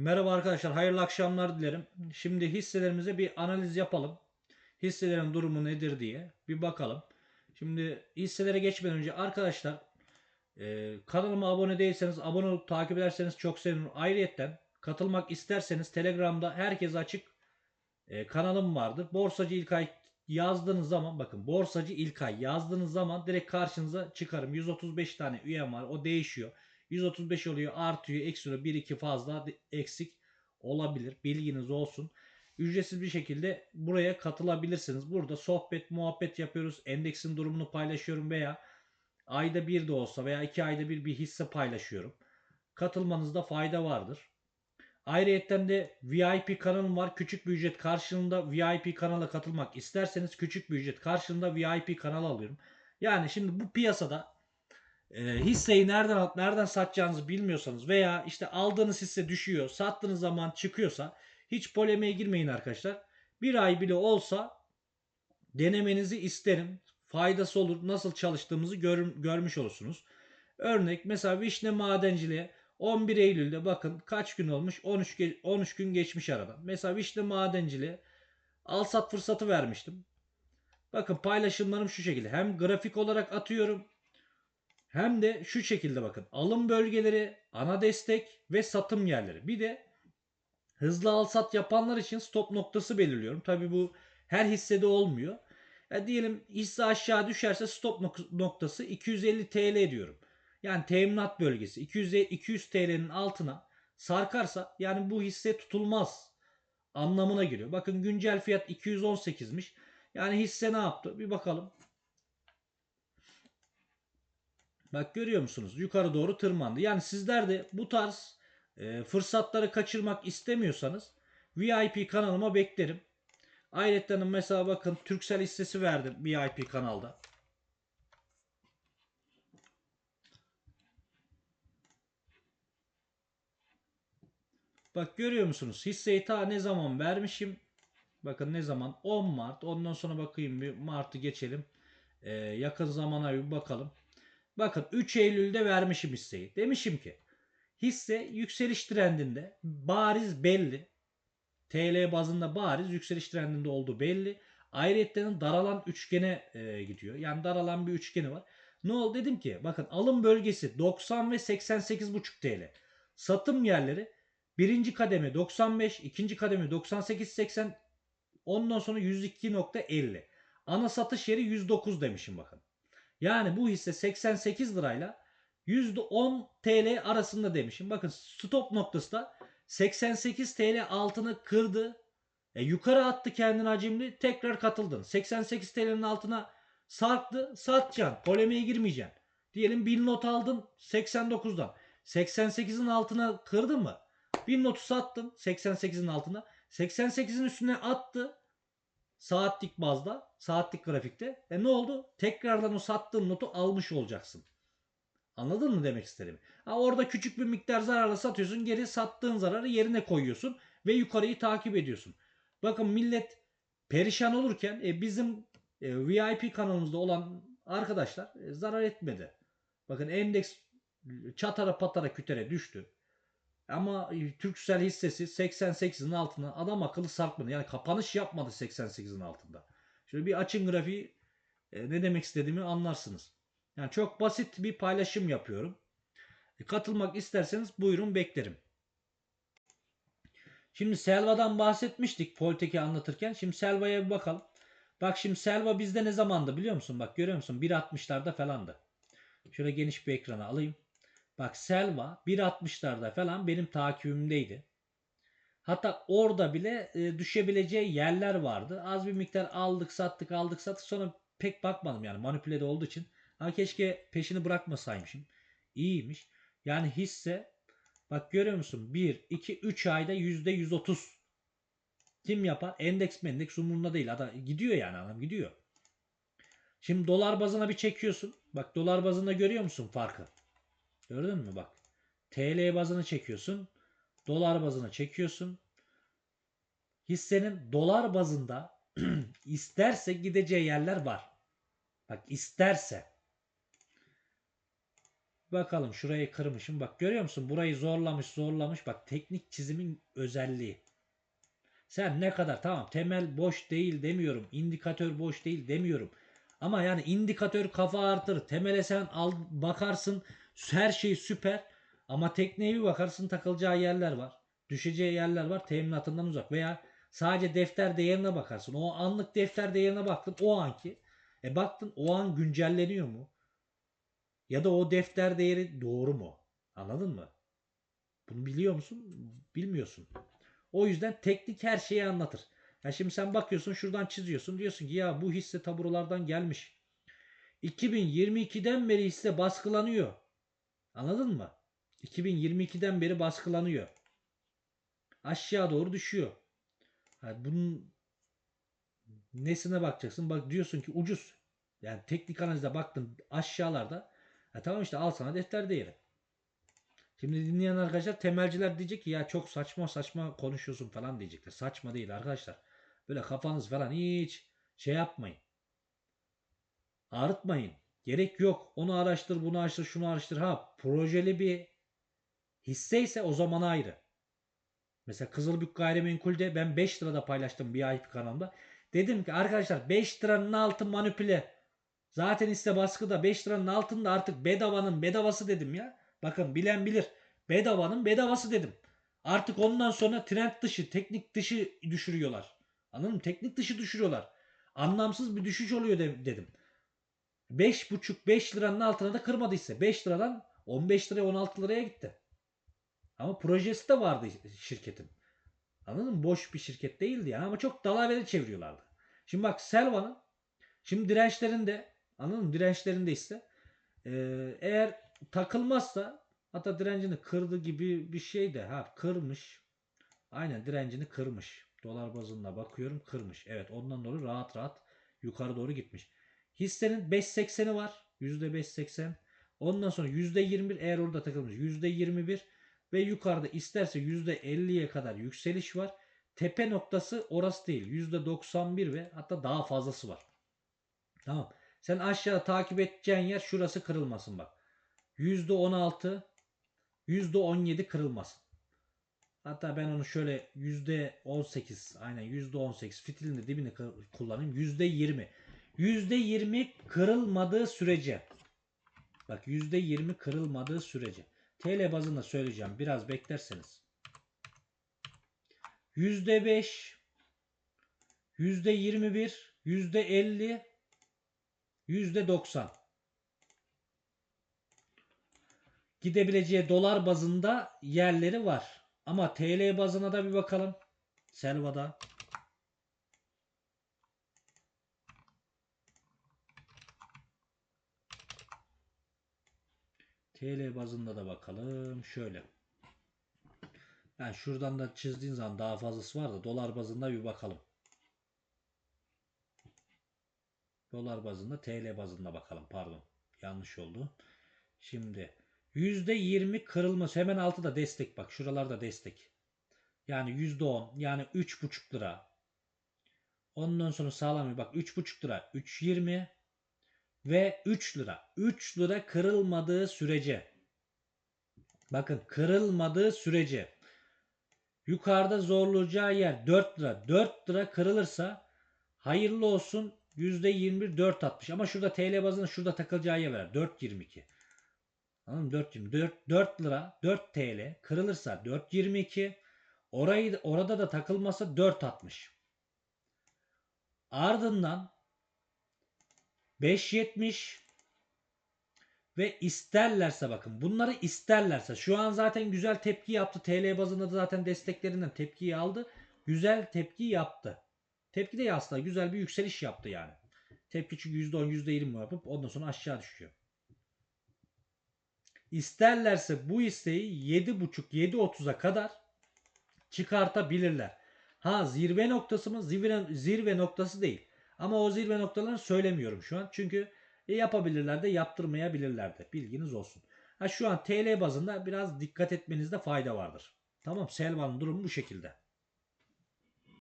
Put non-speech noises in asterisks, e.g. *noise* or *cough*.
Merhaba arkadaşlar, hayırlı akşamlar dilerim. Şimdi hisselerimize bir analiz yapalım. Hisselerin durumu nedir diye bir bakalım. Şimdi hisselere geçmeden önce arkadaşlar e, kanalıma abone değilseniz abone olup takip ederseniz çok sevinirim. Ayrıyetten katılmak isterseniz Telegram'da herkes açık e, kanalım vardır. Borsacı İlkay yazdığınız zaman bakın Borsacı İlkay yazdığınız zaman direkt karşınıza çıkarım. 135 tane üyem var. O değişiyor. 135 oluyor, artıyor, eksiliyor. 1-2 fazla eksik olabilir. Bilginiz olsun. Ücretsiz bir şekilde buraya katılabilirsiniz. Burada sohbet, muhabbet yapıyoruz. Endeksin durumunu paylaşıyorum veya ayda bir de olsa veya iki ayda bir bir hisse paylaşıyorum. Katılmanızda fayda vardır. Ayrıyetten de VIP kanalım var. Küçük bir ücret karşılığında VIP kanala katılmak isterseniz küçük bir ücret karşılığında VIP kanal alıyorum. Yani şimdi bu piyasada e, hisseyi nereden alıp nereden satacağınızı bilmiyorsanız veya işte aldığınız hisse düşüyor, sattığınız zaman çıkıyorsa hiç polemiğe girmeyin arkadaşlar. Bir ay bile olsa denemenizi isterim. Faydası olur. Nasıl çalıştığımızı gör, görmüş olursunuz. Örnek mesela vişne madenciliğe 11 Eylül'de bakın kaç gün olmuş? 13 ge- 13 gün geçmiş arada. Mesela vişne madenciliğe al sat fırsatı vermiştim. Bakın paylaşımlarım şu şekilde. Hem grafik olarak atıyorum hem de şu şekilde bakın. Alım bölgeleri, ana destek ve satım yerleri. Bir de hızlı al sat yapanlar için stop noktası belirliyorum. Tabi bu her hissede olmuyor. Ya diyelim hisse aşağı düşerse stop nok- noktası 250 TL diyorum. Yani teminat bölgesi 200, 200 TL'nin altına sarkarsa yani bu hisse tutulmaz anlamına geliyor. Bakın güncel fiyat 218'miş. Yani hisse ne yaptı? Bir bakalım. Bak görüyor musunuz? Yukarı doğru tırmandı. Yani sizler de bu tarz e, fırsatları kaçırmak istemiyorsanız VIP kanalıma beklerim. Ayrıca mesela bakın Turkcell hissesi verdim VIP kanalda. Bak görüyor musunuz? Hisseyi ta ne zaman vermişim? Bakın ne zaman? 10 Mart. Ondan sonra bakayım bir Mart'ı geçelim. Ee, yakın zamana bir bakalım. Bakın 3 Eylül'de vermişim hisseyi. Demişim ki hisse yükseliş trendinde bariz belli. TL bazında bariz yükseliş trendinde olduğu belli. Ayrıyetten daralan üçgene e, gidiyor. Yani daralan bir üçgeni var. Ne oldu dedim ki bakın alım bölgesi 90 ve 88,5 TL. Satım yerleri birinci kademe 95, ikinci kademe 98,80 ondan sonra 102.50. Ana satış yeri 109 demişim bakın. Yani bu hisse 88 lirayla %10 TL arasında demişim. Bakın stop noktası da 88 TL altını kırdı. E, yukarı attı kendini hacimli. Tekrar katıldın. 88 TL'nin altına sarktı. Satacaksın. Polemiğe girmeyeceksin. Diyelim 1000 not aldın 89'dan. 88'in altına kırdı mı? 1000 notu sattın 88'in altına. 88'in üstüne attı. Saatlik bazda, saatlik grafikte. E ne oldu? Tekrardan o sattığın notu almış olacaksın. Anladın mı demek istediğimi? Ha orada küçük bir miktar zararla satıyorsun. Geri sattığın zararı yerine koyuyorsun ve yukarıyı takip ediyorsun. Bakın millet perişan olurken e, bizim e, VIP kanalımızda olan arkadaşlar e, zarar etmedi. Bakın endeks çatara patara kütere düştü. Ama e, Türksel hissesi 88'in altına adam akıllı sarkmadı. Yani kapanış yapmadı 88'in altında. Şöyle bir açın grafiği e, ne demek istediğimi anlarsınız. Yani çok basit bir paylaşım yapıyorum. E, katılmak isterseniz buyurun beklerim. Şimdi Selva'dan bahsetmiştik Poltek'i anlatırken. Şimdi Selva'ya bir bakalım. Bak şimdi Selva bizde ne zamandı biliyor musun? Bak görüyor musun? 1.60'larda falandı. Şöyle geniş bir ekrana alayım. Bak Selva 1.60'larda falan benim takibimdeydi. Hatta orada bile e, düşebileceği yerler vardı. Az bir miktar aldık sattık aldık sattık sonra pek bakmadım yani manipülede olduğu için. Ha keşke peşini bırakmasaymışım. İyiymiş. Yani hisse bak görüyor musun? 1, 2, 3 ayda %130. Kim yapar? Endeks mendeks umurunda değil. Adam gidiyor yani adam gidiyor. Şimdi dolar bazına bir çekiyorsun. Bak dolar bazında görüyor musun farkı? Gördün mü bak. TL bazını çekiyorsun. Dolar bazını çekiyorsun. Hissenin dolar bazında *clears throat* isterse gideceği yerler var. Bak isterse. Bakalım şurayı kırmışım. Bak görüyor musun? Burayı zorlamış zorlamış. Bak teknik çizimin özelliği. Sen ne kadar tamam temel boş değil demiyorum. indikatör boş değil demiyorum. Ama yani indikatör kafa artır. Temele sen al bakarsın her şey süper. Ama tekneye bir bakarsın takılacağı yerler var. Düşeceği yerler var teminatından uzak. Veya sadece defter değerine bakarsın. O anlık defter değerine baktın o anki. E baktın o an güncelleniyor mu? Ya da o defter değeri doğru mu? Anladın mı? Bunu biliyor musun? Bilmiyorsun. O yüzden teknik her şeyi anlatır. Ya şimdi sen bakıyorsun şuradan çiziyorsun. Diyorsun ki ya bu hisse taburolardan gelmiş. 2022'den beri hisse baskılanıyor. Anladın mı? 2022'den beri baskılanıyor. Aşağı doğru düşüyor. Yani bunun nesine bakacaksın? Bak diyorsun ki ucuz. Yani teknik analize baktın aşağılarda. Ha tamam işte al sana defter değeri. Şimdi dinleyen arkadaşlar temelciler diyecek ki ya çok saçma saçma konuşuyorsun falan diyecekler. Saçma değil arkadaşlar. Böyle kafanız falan hiç şey yapmayın. Ağrıtmayın. Gerek yok. Onu araştır, bunu araştır, şunu araştır. Ha projeli bir hisse ise o zaman ayrı. Mesela Kızılbük Gayrimenkul'de ben 5 lirada paylaştım bir IP kanalımda. Dedim ki arkadaşlar 5 liranın altı manipüle. Zaten hisse baskıda 5 liranın altında artık bedavanın bedavası dedim ya. Bakın bilen bilir. Bedavanın bedavası dedim. Artık ondan sonra trend dışı, teknik dışı düşürüyorlar. Anladın mı? Teknik dışı düşürüyorlar. Anlamsız bir düşüş oluyor de- dedim. 5,5-5 liranın altına da kırmadı ise 5 liradan 15 liraya 16 liraya gitti. Ama projesi de vardı şirketin. Anladın mı? Boş bir şirket değildi yani ama çok dalavere çeviriyorlardı. Şimdi bak Selva'nın şimdi dirençlerinde anladın mı? Dirençlerinde ise eee, eğer takılmazsa hatta direncini kırdı gibi bir şey de ha kırmış. Aynen direncini kırmış. Dolar bazında bakıyorum kırmış. Evet ondan dolayı rahat rahat yukarı doğru gitmiş. Hissenin 5.80'i var. %5.80. Ondan sonra %21 eğer orada takılmış. %21 ve yukarıda isterse %50'ye kadar yükseliş var. Tepe noktası orası değil. %91 ve hatta daha fazlası var. Tamam. Sen aşağı takip edeceğin yer şurası kırılmasın bak. %16 %17 kırılmasın. Hatta ben onu şöyle %18 aynen %18 fitilin de dibini kullanayım. %20. %20 kırılmadığı sürece bak %20 kırılmadığı sürece TL bazında söyleyeceğim. Biraz beklerseniz. %5 %21 %50 %90 gidebileceği dolar bazında yerleri var. Ama TL bazına da bir bakalım. Selva'da. TL bazında da bakalım. Şöyle. Yani şuradan da çizdiğin zaman daha fazlası var da dolar bazında bir bakalım. Dolar bazında TL bazında bakalım. Pardon. Yanlış oldu. Şimdi %20 kırılması hemen altıda destek bak. Şuralarda destek. Yani %10 yani 3,5 lira. Ondan sonra sağlam bak 3,5 lira 3,20 ve 3 lira. 3 lira kırılmadığı sürece. Bakın kırılmadığı sürece. Yukarıda zorlayacağı yer 4 lira. 4 lira kırılırsa hayırlı olsun %21 4.60 ama şurada TL bazında şurada takılacağı yer var. 4.22 Anladın mı? 4.20 4, 4 lira 4 TL kırılırsa 4.22 orayı orada da takılmasa 4.60 ardından 5.70 ve isterlerse bakın bunları isterlerse şu an zaten güzel tepki yaptı. TL bazında da zaten desteklerinden tepkiyi aldı. Güzel tepki yaptı. Tepki de aslında güzel bir yükseliş yaptı yani. Tepki çünkü %10 %20 yapıp ondan sonra aşağı düşüyor. İsterlerse bu hisseyi 7.5-7.30'a kadar çıkartabilirler. Ha zirve noktası mı? Zirve, zirve noktası değil. Ama o zirve noktalarını söylemiyorum şu an. Çünkü e, yapabilirler de yaptırmayabilirler de. Bilginiz olsun. Ha şu an TL bazında biraz dikkat etmenizde fayda vardır. Tamam Selvan'ın durumu bu şekilde.